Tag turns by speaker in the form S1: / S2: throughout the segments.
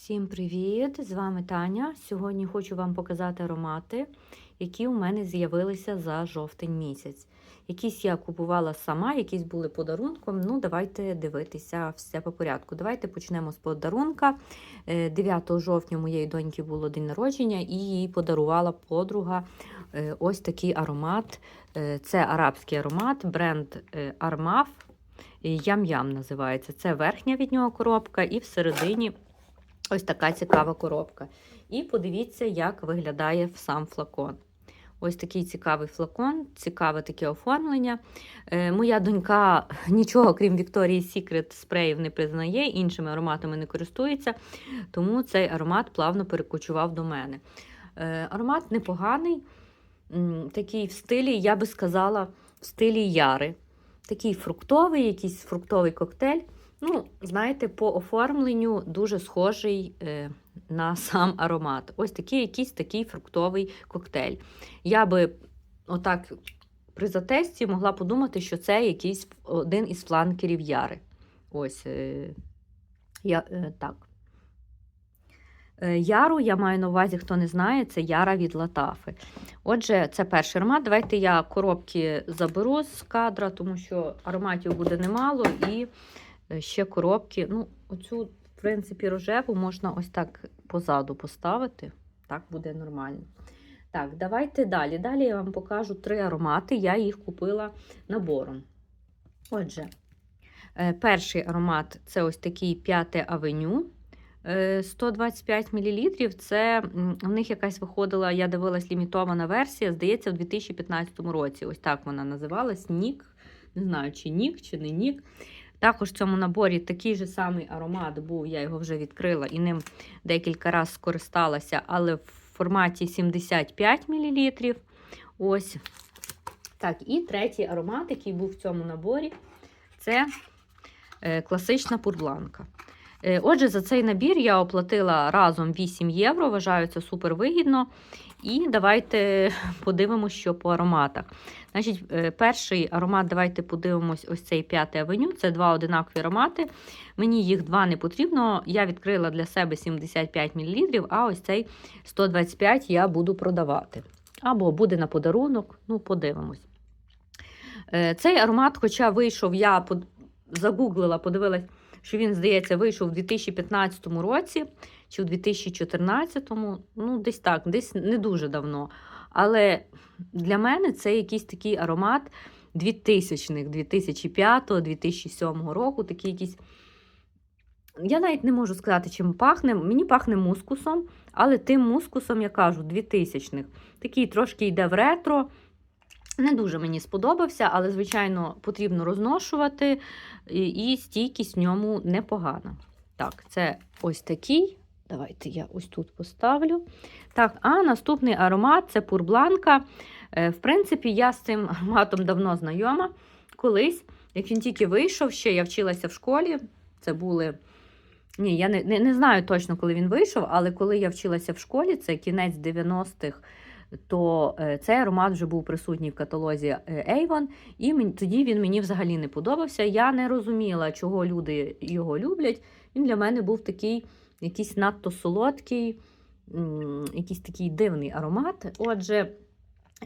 S1: Всім привіт! З вами Таня. Сьогодні хочу вам показати аромати, які у мене з'явилися за жовтень місяць. Якісь я купувала сама, якісь були подарунком. Ну, давайте дивитися все по порядку. Давайте почнемо з подарунка. Е, 9 жовтня моєї доньки було день народження, і їй подарувала подруга е, ось такий аромат. Е, Це арабський аромат, бренд е, Armaf. Ям-ям називається. Це верхня від нього коробка, і всередині ось така цікава коробка. І подивіться, як виглядає сам флакон. Ось такий цікавий флакон, цікаве таке оформлення. Е, моя донька нічого, крім Victoria's Secret спреїв не признає, іншими ароматами не користується, тому цей аромат плавно перекочував до мене. Е, аромат непоганий, такий в стилі, я би сказала, в стилі яри. Такий фруктовий, якийсь фруктовий коктейль. Ну, знаєте, по оформленню дуже схожий е, на сам аромат. Ось такий якийсь такий фруктовий коктейль. Я би отак при затесті могла подумати, що це якийсь один із фланкерів яри. Ось е, я, е, так. Е, Яру я маю на увазі, хто не знає, це яра від Латафи. Отже, це перший аромат. Давайте я коробки заберу з кадра, тому що ароматів буде немало і ще коробки. Ну, оцю, в принципі, рожеву можна ось так позаду поставити. Так буде нормально. Так, давайте далі. Далі я вам покажу три аромати. Я їх купила набором. Отже, е, перший аромат це ось такий п'яте авеню. Е, 125 мл. Це в них якась виходила, я дивилась лімітована версія, здається, в 2015 році. Ось так вона називалась Нік. Не знаю, чи Нік, чи не Нік. Також в цьому наборі такий же самий аромат був, я його вже відкрила і ним декілька разів скористалася, але в форматі 75 мл. Ось. Так, і третій аромат, який був в цьому наборі, це е, класична пурбланка. Е, Отже, за цей набір я оплатила разом 8 євро. Вважаю це супер вигідно. І давайте подивимося, що по ароматах. Значить, е, перший аромат, давайте подивимось, ось цей п'ятий авеню. Це два одинакові аромати. Мені їх два не потрібно. Я відкрила для себе 75 мл, а ось цей 125 я буду продавати. Або буде на подарунок, ну, подивимось. Е, Цей аромат, хоча вийшов, я загуглила, подивилась що він, здається, вийшов у 2015 році чи у 2014, ну, десь так, десь не дуже давно. Але для мене це якийсь такий аромат 2000-х, 2005-2007 року, такий якийсь. Я навіть не можу сказати, чим пахне. Мені пахне мускусом, але тим мускусом, я кажу, 2000-х. Такий трошки йде в ретро. Не дуже мені сподобався, але, звичайно, потрібно розношувати, і, стійкість в ньому непогана. Так, це ось такий. Давайте я ось тут поставлю. Так, а наступний аромат це пурбланка. Е, В принципі, я з цим ароматом давно знайома. Колись, як він тільки вийшов, ще я вчилася в школі. Це були. Ні, я не, не, не знаю точно, коли він вийшов, але коли я вчилася в школі, це кінець 90-х то е, цей аромат вже був присутній в каталозі е, Avon, і тоді він мені взагалі не подобався. Я не розуміла, чого люди його люблять. Він для мене був такий якийсь надто солодкий, якийсь такий дивний аромат. Отже,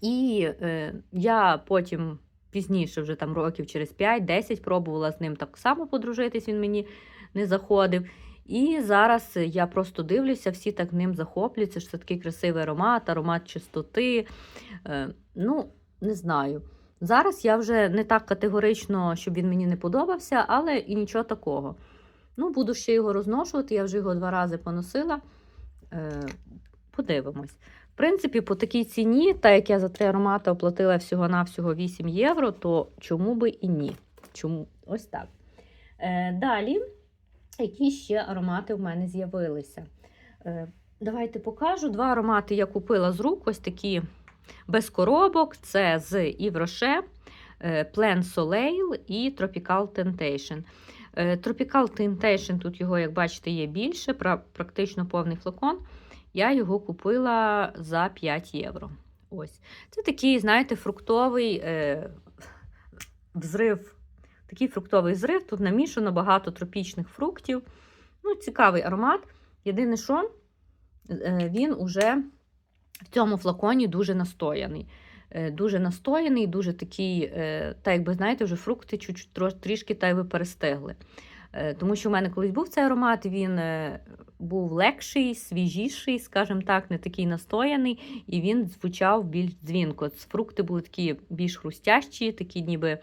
S1: і е, я потім пізніше, вже там років через 5-10, пробувала з ним так само подружитись, він мені не заходив. І зараз я просто дивлюся, всі так ним захоплюються, що це такий красивий аромат, аромат чистоти. Е, ну, не знаю. Зараз я вже не так категорично, щоб він мені не подобався, але і нічого такого. Ну, буду ще його розношувати, я вже його два рази поносила. Е, подивимось. В принципі, по такій ціні, так як я за три аромати оплатила всього-навсього 8 євро, то чому би і ні? Чому? Ось так. Е, далі які ще аромати в мене з'явилися. Е, Давайте покажу. Два аромати я купила з рук, ось такі без коробок. Це з Yves Rocher, е, Soleil і Tropical Temptation. Е, Tropical Temptation, тут його, як бачите, є більше, практично повний флакон. Я його купила за 5 євро. Ось. Це такий, знаєте, фруктовий е, взрив Такий фруктовий зрив. Тут намішано багато тропічних фруктів. Ну, Цікавий аромат. Єдине, що е, він уже в цьому флаконі дуже настояний. Е, Дуже настояний, дуже такий, е, так якби, знаєте, вже фрукти трішки та й би перестигли. Тому що в мене колись був цей аромат, він був легший, свіжіший, скажімо так, не такий настояний, і він звучав більш дзвінко. Фрукти були такі більш хрустящі, такі ніби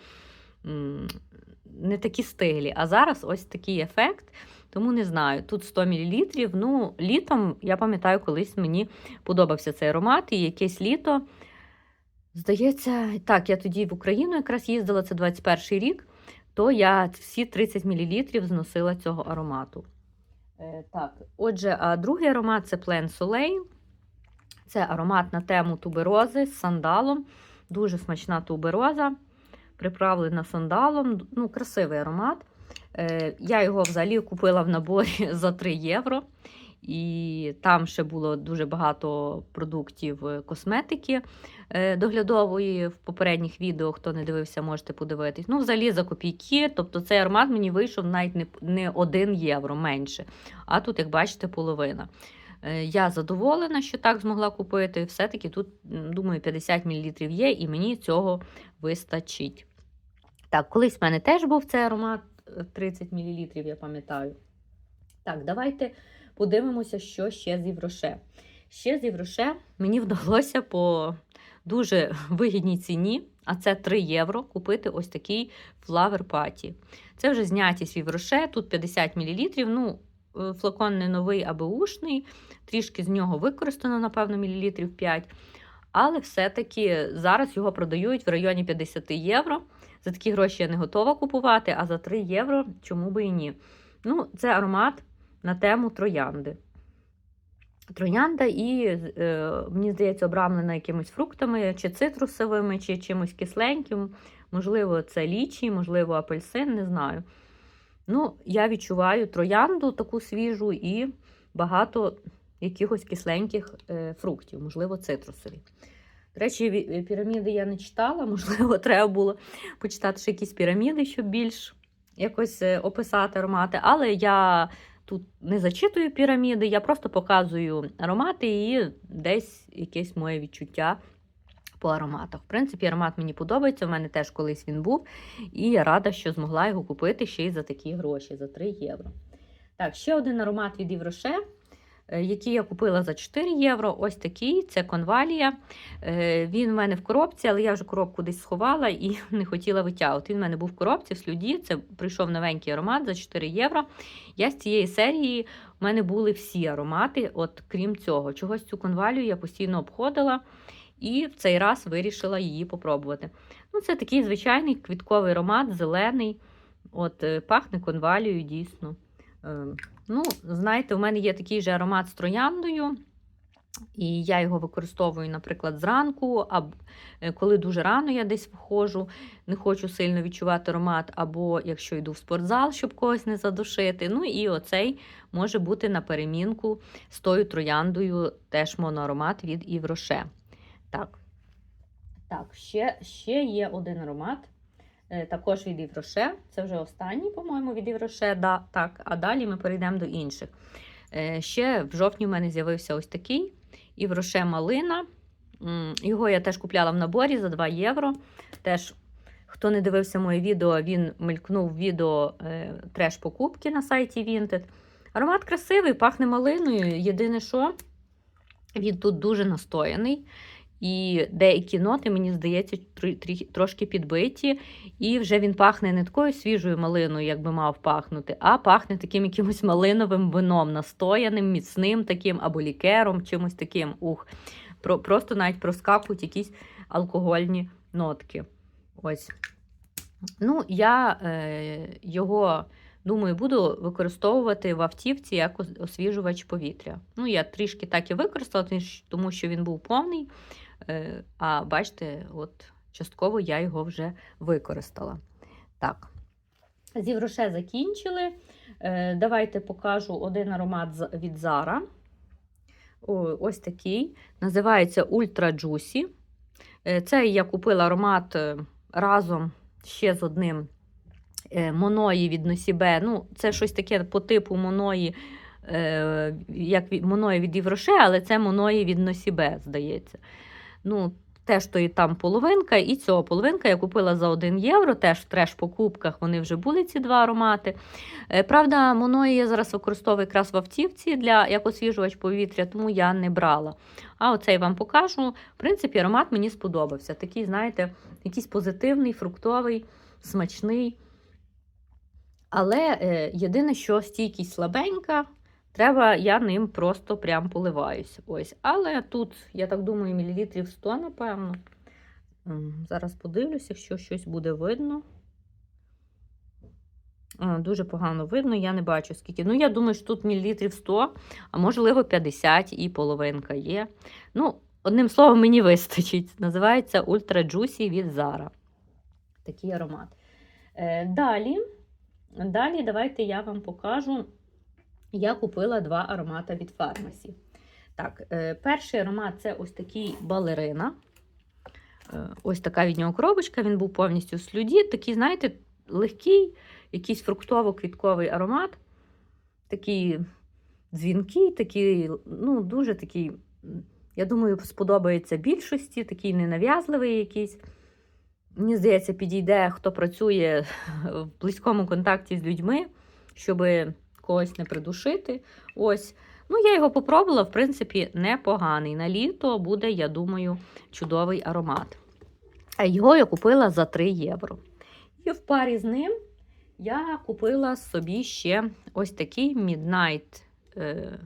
S1: не такі стиглі. А зараз ось такий ефект. Тому не знаю, тут 100 мл. Ну, літом, я пам'ятаю, колись мені подобався цей аромат, і якесь літо. Здається, так, я тоді в Україну якраз їздила, це 21 рік, то я всі 30 мл зносила цього аромату. Е, так, отже, а другий аромат це Plain Soleil. Це аромат на тему туберози з сандалом. Дуже смачна тубероза, приправлена сандалом. Ну, красивий аромат. Е, я його взагалі купила в наборі за 3 євро. І там ще було дуже багато продуктів е, косметики е, доглядової. В попередніх відео, хто не дивився, можете подивитись. Ну, взагалі за копійки. Тобто цей аромат мені вийшов навіть не, не 1 євро менше. А тут, як бачите, половина. Е, Я задоволена, що так змогла купити. Все-таки тут, думаю, 50 мл є, і мені цього вистачить. Так, колись в мене теж був цей аромат е, 30 мл, я пам'ятаю. Так, давайте подивимося, що ще з Євроше. Ще з Євроше мені вдалося по дуже вигідній ціні, а це 3 євро, купити ось такий Flower Party. Це вже знятість Євроше, тут 50 мл. Ну, е, флакон не новий, а беушний. Трішки з нього використано, напевно, мілілітрів 5. Але все-таки зараз його продають в районі 50 євро. За такі гроші я не готова купувати, а за 3 євро чому би і ні. Ну, це аромат на тему троянди. Троянда і, е, мені здається, обрамлена якимись фруктами, чи цитрусовими, чи чимось кисленьким. Можливо, це лічі, можливо, апельсин, не знаю. Ну, я відчуваю троянду таку свіжу і багато якихось кисленьких е, фруктів, можливо, цитрусові. До речі, піраміди я не читала, можливо, треба було почитати ще якісь піраміди, щоб більш якось е, описати аромати. Але я тут не зачитую піраміди, я просто показую аромати і десь якесь моє відчуття по ароматах. В принципі, аромат мені подобається. У мене теж колись він був, і я рада, що змогла його купити ще й за такі гроші, за 3 євро. Так, ще один аромат від Євроше, е, який я купила за 4 євро. Ось такий це конвалія. Е, Він в мене в коробці, але я вже коробку десь сховала і не хотіла витягувати. Він в мене був в коробці в слюді. Це прийшов новенький аромат за 4 євро. Я з цієї серії в мене були всі аромати, от крім цього. Чогось цю конвалію я постійно обходила. І в цей раз вирішила її попробувати. Ну, Це такий звичайний квітковий аромат, зелений. От, е, Пахне конвалією, дійсно. Е, Ну, знаєте, у мене є такий же аромат з трояндою, і я його використовую, наприклад, зранку, або коли дуже рано я десь виходжу, не хочу сильно відчувати аромат, або якщо йду в спортзал, щоб когось не задушити. Ну і оцей може бути на перемінку з тою трояндою, теж моноаромат від Івроше. Так, так ще, ще є один аромат. е, Також від Івроше. Це вже останній, по-моєму, від Івроше. Да, так, а далі ми перейдемо до інших. Е, Ще в жовтні в мене з'явився ось такий Івроше Малина. Його я теж купляла в наборі за 2 євро. Теж, хто не дивився моє відео, він мелькнув відео е, треш-покупки на сайті Vinted. Аромат красивий, пахне малиною. Єдине, що він тут дуже настояний. І деякі ноти, мені здається, трошки підбиті. І вже він пахне не такою свіжою малиною, як би мав пахнути, а пахне таким якимось малиновим вином, настояним, міцним таким, або лікером, чимось таким. Ух. Про, просто навіть проскакують якісь алкогольні нотки. Ось. Ну, я е, його, думаю, буду використовувати в автівці як освіжувач повітря. Ну, я трішки так і використала, тому що він був повний. Е, а бачите, от частково я його вже використала. Так. З Євроше закінчили. Е, давайте покажу один аромат від Zara. Ось такий. Називається Ultra Juicy. Е, Це я купила аромат разом ще з одним моної від Носібе. Ну, це щось таке по типу моної як Моної від Євроше, але це Моної від Носібе, здається. Ну, Теж то і там половинка, і цього половинка я купила за 1 євро. Теж в треш-покупках вони вже були ці два аромати. Е, Правда, Моної я зараз використовую якраз в автівці для як освіжувач повітря, тому я не брала. А оцей вам покажу. В принципі, аромат мені сподобався. Такий, знаєте, якийсь позитивний, фруктовий, смачний. Але е, єдине, що стійкість слабенька, треба, я ним просто прям поливаюсь. Ось. Але тут, я так думаю, мілілітрів 100, напевно. Зараз подивлюся, якщо щось буде видно. Дуже погано видно, я не бачу скільки. Ну, я думаю, що тут мілілітрів 100, а можливо 50 і половинка є. Ну, одним словом, мені вистачить. Називається Juicy від Zara. Такий аромат. Е, далі, далі, давайте я вам покажу. Я купила два аромати від фармасі. Так, е, перший аромат це ось такий балерина. Е, ось така від нього коробочка, він був повністю в слюді. Такий, знаєте, легкий, якийсь фруктово-квітковий аромат. Такий дзвінкий, такий, ну, дуже такий, я думаю, сподобається більшості, такий ненав'язливий якийсь. Мені здається, підійде, хто працює в близькому контакті з людьми, щоб когось не придушити. Ось. Ну, я його попробувала, в принципі, непоганий. На літо буде, я думаю, чудовий аромат. Його я купила за 3 євро. І в парі з ним я купила собі ще ось такий Midnight, е,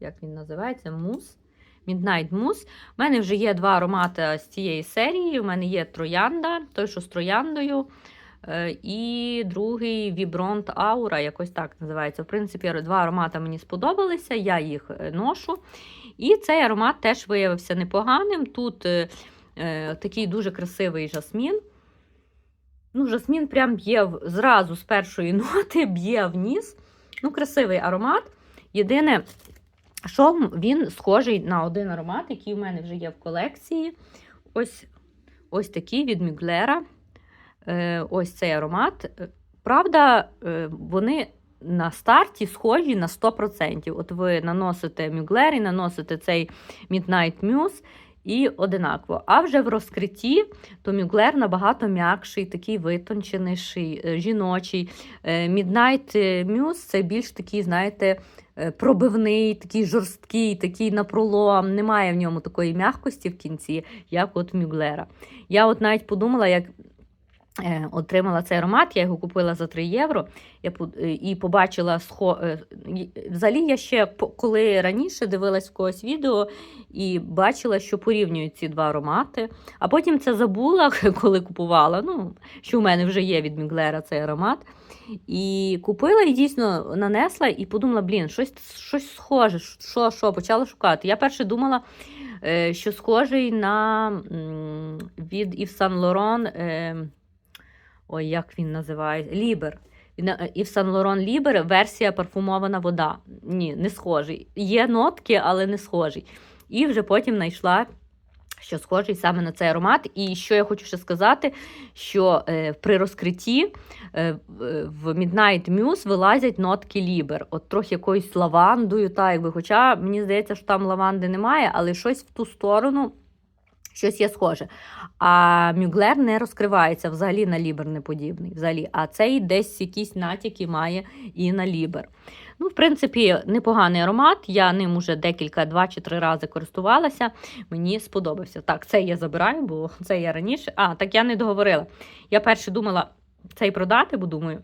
S1: як він називається, мус. Midnight Mousse. У мене вже є два аромати з цієї серії. У мене є троянда, той, що з трояндою. Е, І другий Vibrant Aura, якось так називається. В принципі, два аромати мені сподобалися, я їх е, ношу. І цей аромат теж виявився непоганим. Тут е, е, такий дуже красивий жасмін. Ну, жасмін прям б'є в- зразу з першої ноти, б'є в ніс. Ну, красивий аромат. Єдине, що він схожий на один аромат, який у мене вже є в колекції. Ось, ось такий від Мюглера. Е, ось цей аромат. Е, Правда, е, вони на старті схожі на 100%. От ви наносите Мюглер і наносите цей Midnight Muse і одинаково. А вже в розкритті то Мюглер набагато м'якший, такий витонченіший, жіночий. Midnight Muse це більш такий, знаєте, пробивний, такий жорсткий, такий напролом. Немає в ньому такої м'якості в кінці, як от Мюглера. Я от навіть подумала, як отримала цей аромат, я його купила за 3 євро. Я е, і побачила схо... е, Взагалі, я ще коли раніше дивилась в когось відео і бачила, що порівнюють ці два аромати. А потім це забула, коли купувала. Ну, що в мене вже є від Міглера цей аромат. І купила і дійсно нанесла, і подумала, блін, щось, щось схоже, що, що, почала шукати. Я перше думала, е, що схожий на від Yves Saint Laurent, е, ой, як він називає, Лібер. Yves Saint Laurent Лібер, версія парфумована вода. Ні, не схожий. Є нотки, але не схожий. І вже потім знайшла що схожий саме на цей аромат. І що я хочу ще сказати, що е, при розкритті е, в- в Midnight Muse вилазять нотки лібер. От трохи якоюсь лавандою, та якби. Хоча мені здається, що там лаванди немає, але щось в ту сторону. Щось є схоже. А Мюглер не розкривається взагалі на лібер не подібний. Взагалі. А цей десь якісь натяки має і на лібер. Ну, в принципі, непоганий аромат. Я ним уже декілька, два чи три рази користувалася. Мені сподобався. Так, це я забираю, бо це я раніше. А, так я не договорила. Я перше думала цей продати, бо думаю.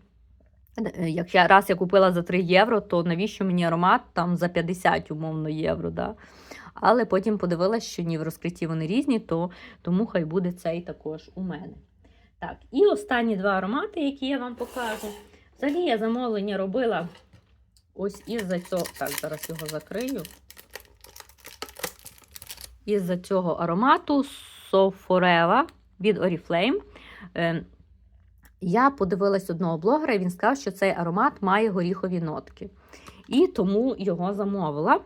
S1: е, Як я раз я купила за 3 євро, то навіщо мені аромат там за 50 умовно євро. Да? Але потім подивилася, що ні в розкритті вони різні, то тому хай буде цей також у мене. Так, і останні два аромати, які я вам покажу. Взагалі я замовлення робила ось із-за цього. Так, зараз його закрию. Із-за цього аромату Soforeva від Oriflame. Е, Я подивилась одного блогера, і він сказав, що цей аромат має горіхові нотки. І тому його замовила.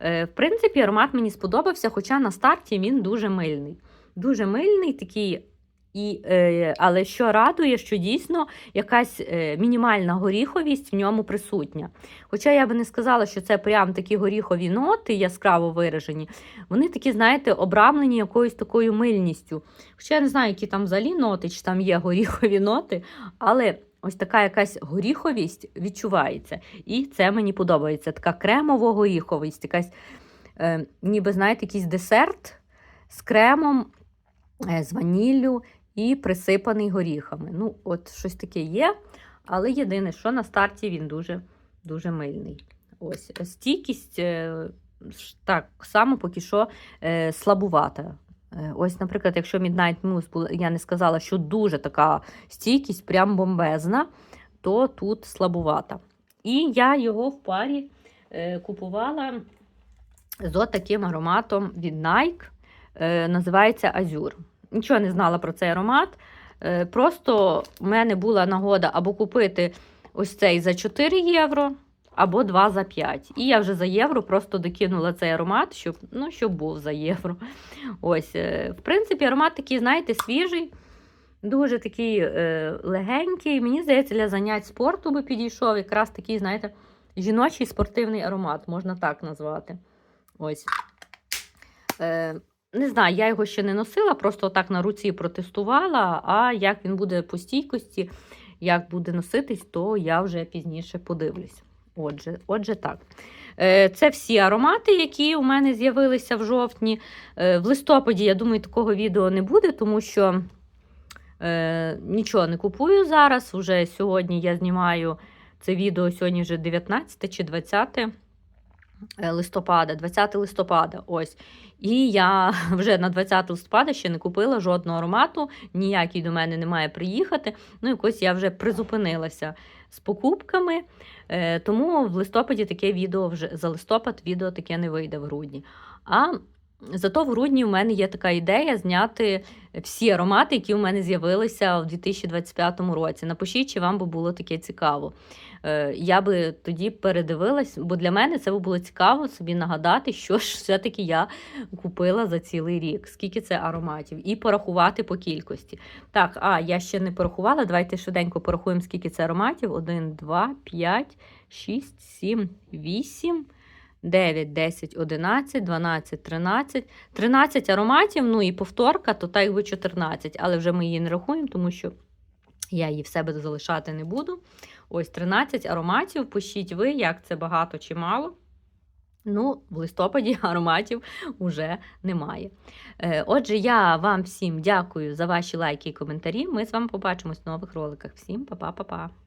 S1: Е, В принципі, аромат мені сподобався, хоча на старті він дуже мильний. Дуже мильний, такий І, е, але що радує, що дійсно якась е, мінімальна горіховість в ньому присутня. Хоча я би не сказала, що це прям такі горіхові ноти, яскраво виражені, вони такі, знаєте, обрамлені якоюсь такою мильністю. Хоча я не знаю, які там взагалі ноти, чи там є горіхові ноти, але ось така якась горіховість відчувається. І це мені подобається. Така кремово-горіховість, якась, е, ніби, знаєте, якийсь десерт з кремом, е, з ваніллю і присипаний горіхами. Ну, от щось таке є. Але єдине, що на старті він дуже, дуже мильний. Ось стійкість е, так само поки що е, слабувата. Е, Ось, наприклад, якщо Midnight була, я не сказала, що дуже така стійкість, прям бомбезна, то тут слабувата. І я його в парі е, купувала з таким ароматом від Nike. Е, називається Azure. Нічого не знала про цей аромат. Просто в мене була нагода або купити ось цей за 4 євро, або 2 за 5. І я вже за євро просто докинула цей аромат, щоб, ну, щоб був за євро. Ось, е, В принципі, аромат такий, знаєте, свіжий, дуже такий е, легенький. Мені здається, для занять спорту би підійшов. Якраз такий, знаєте, жіночий спортивний аромат, можна так назвати. Ось. Е, не знаю, я його ще не носила, просто так на руці протестувала. А як він буде по стійкості, як буде носитись, то я вже пізніше подивлюсь. Отже, отже, так. Е, Це всі аромати, які у мене з'явилися в жовтні. Е, В листопаді, я думаю, такого відео не буде, тому що е, нічого не купую зараз. Уже сьогодні я знімаю це відео, сьогодні вже 19 чи 20 листопада, 20 листопада. ось. І я вже на 20 листопада ще не купила жодного аромату, ніякий до мене не має приїхати. Ну, якось я вже призупинилася з покупками. Е, тому в листопаді таке відео вже за листопад відео таке не вийде в грудні. А зато в грудні у мене є така ідея зняти всі аромати, які у мене з'явилися в 2025 році. Напишіть, чи вам би було таке цікаво. Е, Я би тоді передивилась, бо для мене це було цікаво собі нагадати, що ж все-таки я купила за цілий рік, скільки це ароматів, і порахувати по кількості. Так, а я ще не порахувала. Давайте швиденько порахуємо, скільки це ароматів: 1, 2, 5, 6, 7, 8. 9, 10, 11, 12, 13. 13 ароматів, ну і повторка, то так якби 14, але вже ми її не рахуємо, тому що я її в себе залишати не буду. Ось 13 ароматів. Пишіть ви, як це багато чи мало. Ну, в листопаді ароматів вже немає. Е, Отже, я вам всім дякую за ваші лайки і коментарі. Ми з вами побачимось в нових роликах. Всім па-па-па-па!